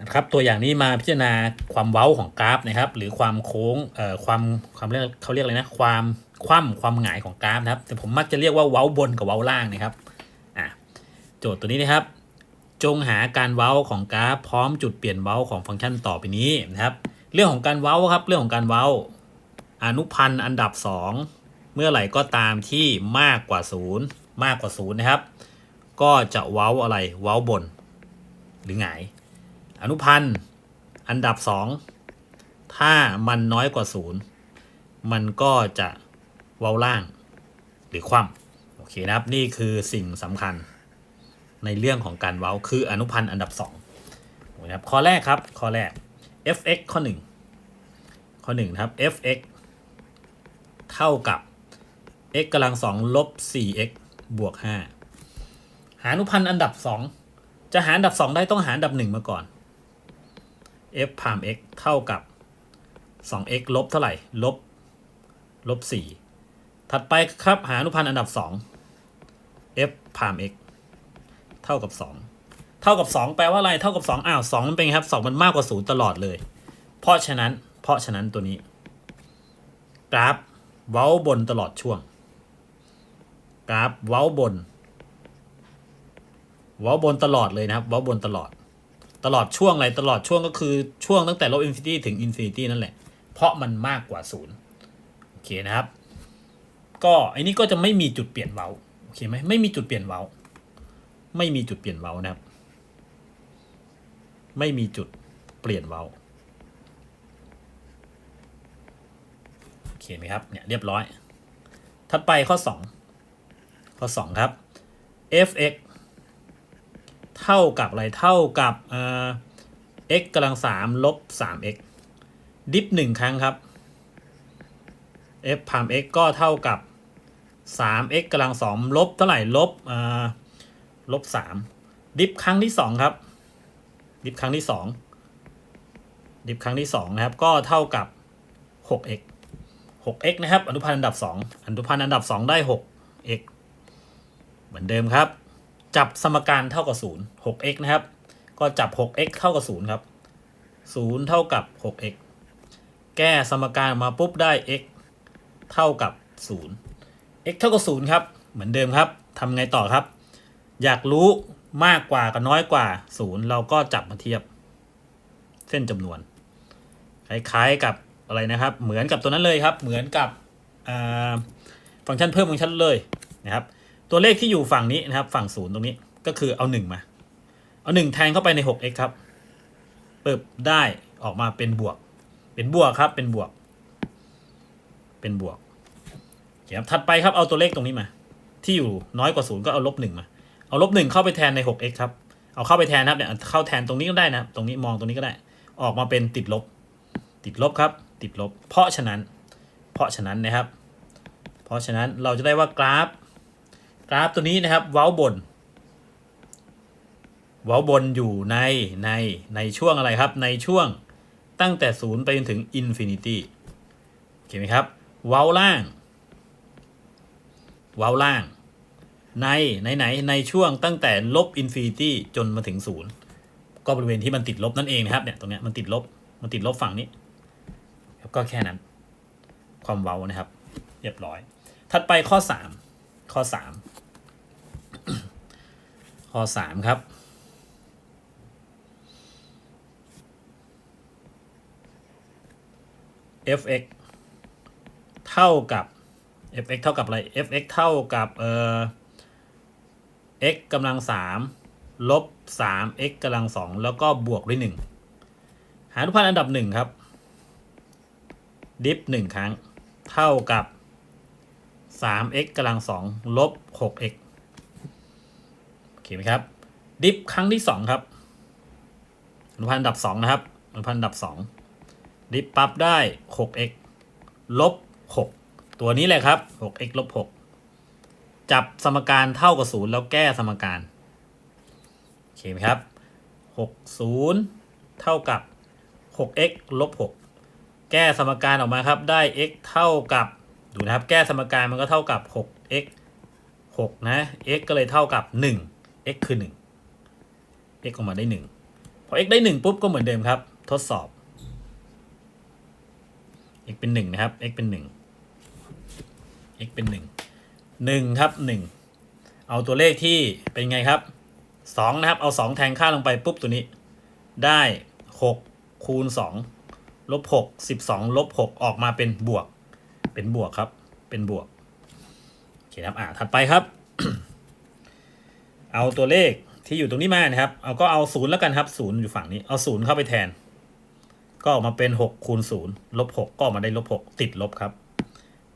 นะครับตัวอย่างนี้มาพิจารณาความเว้าของกราฟนะครับ หรือความโค้งเอ่อความความเรียกเขาเรียกอะไรนะความคว่ำความหงายของกราฟนะครับ แต่ผมมักจะเรียกว่าเว้าบนกับเว้าล่างนะครับอะโจทย์ตัวนี้นะครับ จงหาการเว้าของกราฟ พร้อมจุดเปลี่ยนเว้าของฟังก์ชันต่อไปนี้นะครับ เรื่องของการเว้าครับเรื่องของการเว้า อนุพันธ์อันดับ 2 เมื่อไหร่ก็ตามที่มากกว่า 0 มากกว่า0นะครับก็จะเว้าอะไรเว้าบน หรือหงาย อนุพันธ์อันดับ2ถ้ามันน้อยกว่า0มันก็จะเว้าล่างหรือคว่ำโอเคนะครับนี่คือสิ่งสำคัญในเรื่องของการเว้าคืออนุพันธ์อันดับ2นะครับข้อแรกครับข้อแรก fx ข้อ 1 ข้อ1นะครับ fx เท่ากับ x กำลัง2ลบ 4x บวก 5 หาอนุพันธ์อันดับ 2 จะหาอันดับ 2 ได้ต้องหาอันดับ 1 มาก่อน f พาม x เท่ากับ 2x ลบเท่าไหร่ ลบ ลบ 4 ถัดไปครับหาอนุพันธ์อันดับ 2 f พาม x เท่ากับ 2 เท่ากับ 2 แปลว่าอะไร เท่ากับ 2 อ้าว 2 มันเป็นไงครับ 2 มันมากกว่า 0 ตลอดเลย เพราะฉะนั้น เพราะฉะนั้นตัวนี้ กราฟ เว้าบนตลอดช่วง กราฟ เว้าบน เว้าบนตลอดเลยนะครับ เว้าบนตลอด ตลอดช่วงอะไรตลอดช่วงก็คือช่วงตั้งแต่ลบอินฟินิตี้ถึงอินฟินิตี้นั่นแหละ เพราะมันมากกว่าศูนย์โอเคนะครับ ก็อันนี้ก็จะไม่มีจุดเปลี่ยนเว้าโอเคไหมไม่มีจุดเปลี่ยนเว้า ไม่มีจุดเปลี่ยนเว้านะครับ ไม่มีจุดเปลี่ยนเว้าโอเคไหมครับเนี่ยเรียบร้อย ถัดไปข้อ 2 ข้อ 2 ครับ fx เท่ากับอะไรเท่ากับเอ่อ x กำลัง3ลบ 3x ดิฟหนึ่งครั้งครับ f พาม x ก็เท่ากับ 3x กำลัง2ลบเท่าไหร่ลบเอ่อลบ3ดิฟครั้งที่2ครับ ดิฟครั้งที่2ดิฟครั้งที่2นะครับก็เท่ากับ 6x 6x นะครับ อนุพันธ์อันดับ2อนุพันธ์อันดับ2ได้ 6x เหมือนเดิมครับ จับสมการเท่ากับ0 6x นะครับ ก็จับ 6x เท่ากับ0ครับ0เท่ากับ 6x แก้สมการมาปุ๊บได้ x เท่ากับ 0 x เท่ากับ 0 ครับ เหมือนเดิมครับทำไงต่อครับ อยากรู้มากกว่ากับน้อยกว่า 0 เราก็จับมาเทียบ เส้นจำนวน คล้ายๆกับอะไรนะครับ เหมือนกับตัวนั้นเลยครับ เหมือนกับฟังก์ชันเพิ่มฟังก์ชันเลยนะครับ ตัวเลขที่อยู่ฝั่งนี้นะครับ ฝั่งศูนย์ตรงนี้ก็คือเอาหนึ่งมา เอาหนึ่งแทนเข้าไปใน 6x ครับเปิบได้ออกมาเป็นบวก เป็นบวกครับ เป็นบวก เป็นบวกเครับถัดไปครับเอาตัวเลขตรงนี้มา ที่อยู่น้อยกว่าศูนย์ก็เอาลบหนึ่งมา เอาลบหนึ่งเข้าไปแทนใน 6x ครับ เอาเข้าไปแทนนะครับเนี่ยเข้าแทนตรงนี้ก็ได้นะครับตรงนี้มองตรงนี้ก็ได้ ออกมาเป็นติดลบ ติดลบครับ ติดลบ เพราะฉะนั้น เพราะฉะนั้นนะครับ เพราะฉะนั้นเราจะได้ว่ากราฟ กราฟตัวนี้นะครับ เว้าบน เว้าบนอยู่ในในในช่วงอะไรครับ ในช่วงตั้งแต่ศูนย์ไปจนถึงอินฟินิตี้โอเคไหมครับ เว้าล่าง เว้าล่าง ในไหนไหนในช่วงตั้งแต่ลบอินฟินิตี้จนมาถึงศูนย์ก็บริเวณที่มันติดลบนั่นเองนะครับเนี่ยตรงเนี้ยมันติดลบมันติดลบฝั่งนี้ก็แค่นั้น ความเว้านะครับ เรียบร้อย ถัดไปข้อ 3 ข้อ 3 ข้อ 3 ครับ fx เท่ากับ fx เท่ากับอะไร fx เท่ากับเอ่อ x กำลัง3ลบ 3x กำลัง2แล้วก็บวกด้วย1หาอนุพันธ์อันดับ1ครับ ดิฟหนึ่งครั้ง เท่ากับ 3x กำลัง2ลบ 6x เคไหมครับ ดิฟครั้งที่2ครับอนุพันธ์อันดับ2นะครับอนุพันธ์อันดับ2ดิฟปั๊บได้ 6x ลบ 6 ตัวนี้แหละครับ 6x ลบ 6 จับสมการเท่ากับ 0 แล้วแก้สมการ โอเคไหมครับ 60 เท่ากับ 6x ลบ 6 แก้สมการออกมาครับ ได้ x เท่ากับ ดูนะครับ แก้สมการมันก็เท่ากับ 6x 6 นะ x ก็เลยเท่ากับ 1 x คือ 1 x ออกมาได้ 1 พอ x ได้หนึ่งปุ๊บก็เหมือนเดิมครับ ทดสอบ x เป็นหนึ่งนะครับ x เป็นหนึ่ง x เป็นหนึ่งหนึ่งครับหนึ่งเอาตัวเลขที่เป็นไงครับสองนะครับ เอาสองแทงค่าลงไปปุ๊บตัวนี้ ได้หกคูณสองลบหกสิบสองลบหกออกมาเป็นบวก เป็นบวกครับ เป็นบวกโอเคครับอ่าถัดไปครับ เอาตัวเลขที่อยู่ตรงนี้มานะครับ เอาก็เอาศูนย์แล้วกันครับศูนย์อยู่ฝั่งนี้ เอาศูนย์เข้าไปแทน ก็ออกมาเป็นหกคูณศูนย์ลบหกก็ออกมาได้ลบหกติดลบครับ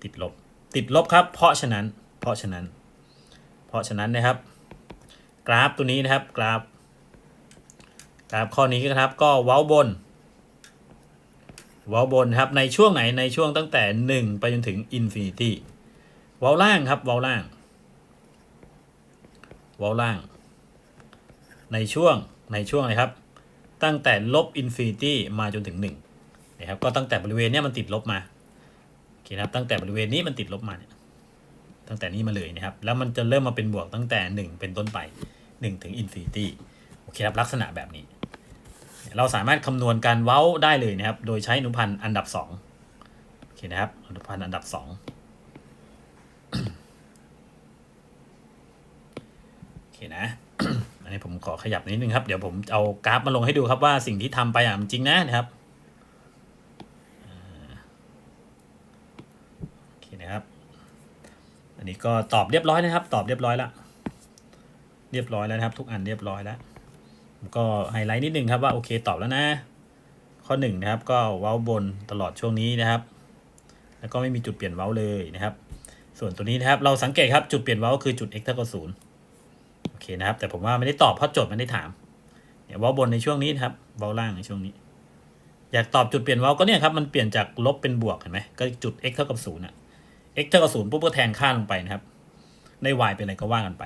ติดลบ ติดลบครับ เพราะฉะนั้น เพราะฉะนั้น เพราะฉะนั้นนะครับ กราฟตัวนี้นะครับ กราฟ กราฟข้อนี้นะครับ ก็เว้าบน เว้าบนครับ ในช่วงไหน ในช่วงตั้งแต่หนึ่งไปจนถึงอินฟินิตี้ เว้าล่างครับ เว้าล่าง วอลล่าง ในช่วงในช่วงนะครับ ตั้งแต่ลบอินฟินิตี้มาจนถึง1นะครับก็ตั้งแต่บริเวณนี้มันติดลบมาโอเคนะครับตั้งแต่บริเวณนี้มันติดลบมาเนี่ยตั้งแต่นี้มาเลยนะครับ แล้วมันจะเริ่มมาเป็นบวกตั้งแต่ 1 เป็นต้นไป 1 ถึงอินฟินิตี้โอเคครับลักษณะแบบนี้ เราสามารถคำนวณการเว้าได้เลยนะครับ โดยใช้อนุพันธ์อันดับ2โอเคนะครับอนุพันธ์อันดับ 2 คนะ อันนี้ผมขอขยับนิดนึงครับ เดี๋ยวผมเอากราฟมาลงให้ดูครับว่าสิ่งที่ทำไปอะมันจริงนะนะครับโอเคนะครับ อันนี้ก็ตอบเรียบร้อยนะครับ ตอบเรียบร้อยล้วเรียบร้อยแล้วนะครับ ทุกอันเรียบร้อยแล้วก็ไฮไลท์นิดนึงครับว่าโอเคตอบแล้วนะ ข้อหนึ่งนะครับก็เว้าบนตลอดช่วงนี้นะครับ แล้วก็ไม่มีจุดเปลี่ยนเว้าเลยนะครับ ส่วนตัวนี้นะครับเราสังเกตครับจุดเปลี่ยนเว้าคือจุด x เท่ากับศูนย์ อเคนะครับ แต่ผมว่าไม่ได้ตอบเพราะโจทย์ไม่ได้ถามเนี่ยว้าบนในช่วงนี้นะครับเว้าล่างในช่วงนี้ อยากตอบจุดเปลี่ยนเว้าก็เนี่ยครับมันเปลี่ยนจากลบเป็นบวกเห็นไหมก็จุด x เท่ากับศูนย์อะ x เท่ากับศูนย์ปุ๊บก็แทนค่าลงไปนะครับ ใน y เป็นอะไรก็ว่ากันไป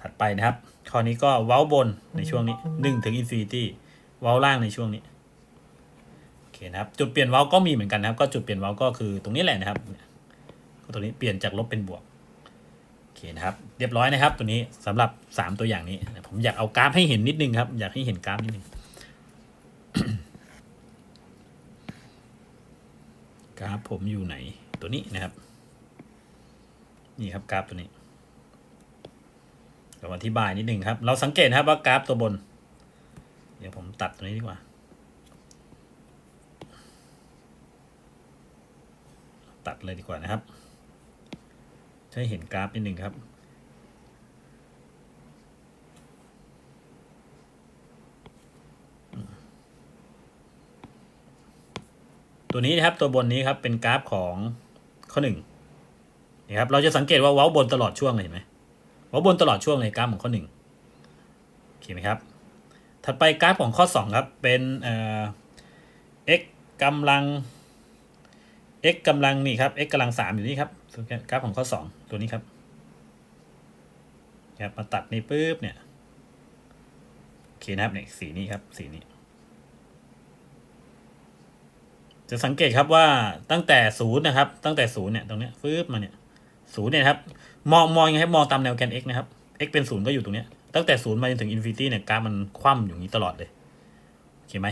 ถัดไปนะครับ ข้อนี้ก็เว้าบนในช่วงนี้หนึ่งถึงอินฟินิตี้เว้าล่างในช่วงนี้โอเคนะครับ จุดเปลี่ยนเว้าก็มีเหมือนกันนะครับ ก็จุดเปลี่ยนเว้าก็คือตรงนี้แหละนะครับ ก็ตรงนี้เปลี่ยนจากลบเป็นบวก อเคนะครับเรียบร้อยนะครับตัวนี้สำหรับสามตัวอย่างนี้ ผมอยากเอากราฟให้เห็นนิดนึงครับ อยากให้เห็นกราฟนิดนึงกราฟผมอยู่ไหนตัวนี้นะครับ นี่ครับกราฟตัวนี้เราอธิบายนิดนึงครับ เราสังเกตครับว่ากราฟตัวบน เดี๋ยวผมตัดตัวนี้ดีกว่าตัดเลยดีกว่านะครับ ให้เห็นกราฟนิดหนึ่งครับ ตัวนี้นะครับตัวบนนี้ครับเป็นกราฟของข้อหนึ่งนี่ครับเราจะสังเกตว่าเว้าบนตลอดช่วงเลยเห็นไหมเว้าบนตลอดช่วงเลยกราฟของข้อหนึ่งโอเคไหมครับ ถัดไปกราฟของข้อสองครับ เป็นเอ่อ x กำลัง x กำลังนี่ครับ x กำลังสามอยู่นี่ครับกราฟของข้อสองตัวนี้ครับครับมาตัดนี่ปุ๊บเนี่ยโอเคนะครับเนี่ยสีนี้ครับสีนี้ จะสังเกตครับว่าตั้งแต่ศูนย์นะครับ ตั้งแต่ศูนย์เนี่ยตรงเนี้ยฟืบมาเนี่ยศูนย์เนี่ยครับมองมองยังไงครับมองตามแนวแกน x นะครับ x เป็นศูนย์ก็อยู่ตรงเนี้ยตั้งแต่ศูนย์มาจนถึงอินฟินิตี้เนี่ยกราฟมันคว่ำอยู่นี้ตลอดเลยโอเคไหม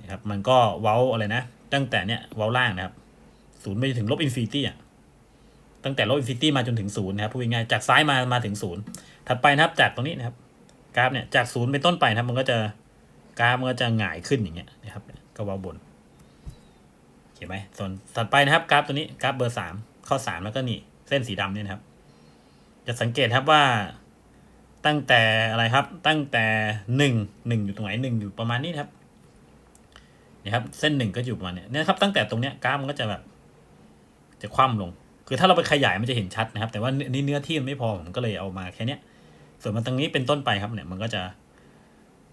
นะครับมันก็เว้าอะไรนะ ตั้งแต่เนี้ยว้าล่างนะครับศูนย์ไปถึงลบอินฟินิตี้อะตั้งแต่ลบอินฟินิตี้มาจนถึงศูนย์นะครับพูดง่ายๆจากซ้ายมามาถึงศูนย์ถัดไปนะครับจากตรงนี้นะครับกราฟเนี่ยจากศูนย์เป็นต้นไปนะครับ มันก็จะกราฟมันก็จะหงายขึ้นอย่างเงี้ยนะครับก็ว้าบนเห็นไหมส่วนถัดไปนะครับกราฟตัวนี้กราฟเบอร์สามข้อสามแล้วก็นี่เส้นสีดำเนี่ยนะครับ จะสังเกตครับว่าตั้งแต่อะไรครับ ตั้งแต่หนึ่งหนึ่งอยู่ตรงไหนหนึ่งอยู่ประมาณนี้นะครับ นี่ครับเส้นหนึ่งก็อยู่ประมาณเนี้ยเนี่ยครับตั้งแต่ตรงเนี้ยกราฟมันก็จะแบบ จะคว่ำลง คือถ้าเราไปขยายมันจะเห็นชัดนะครับ แต่ว่านี่เนื้อที่มันไม่พอผมก็เลยเอามาแค่เนี้ย ส่วนมันตรงนี้เป็นต้นไปครับเนี่ยมันก็จะ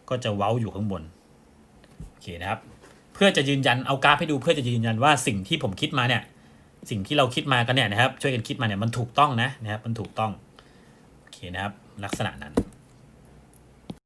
ก็จะเว้าอยู่ข้างบนโอเคนะครับ เพื่อจะยืนยันเอากราฟให้ดูเพื่อจะยืนยันว่าสิ่งที่ผมคิดมาเนี่ย สิ่งที่เราคิดมากันเนี่ยนะครับ ช่วยกันคิดมาเนี่ยมันถูกต้องนะนะครับ มันถูกต้องโอเคนะครับ ลักษณะนั้น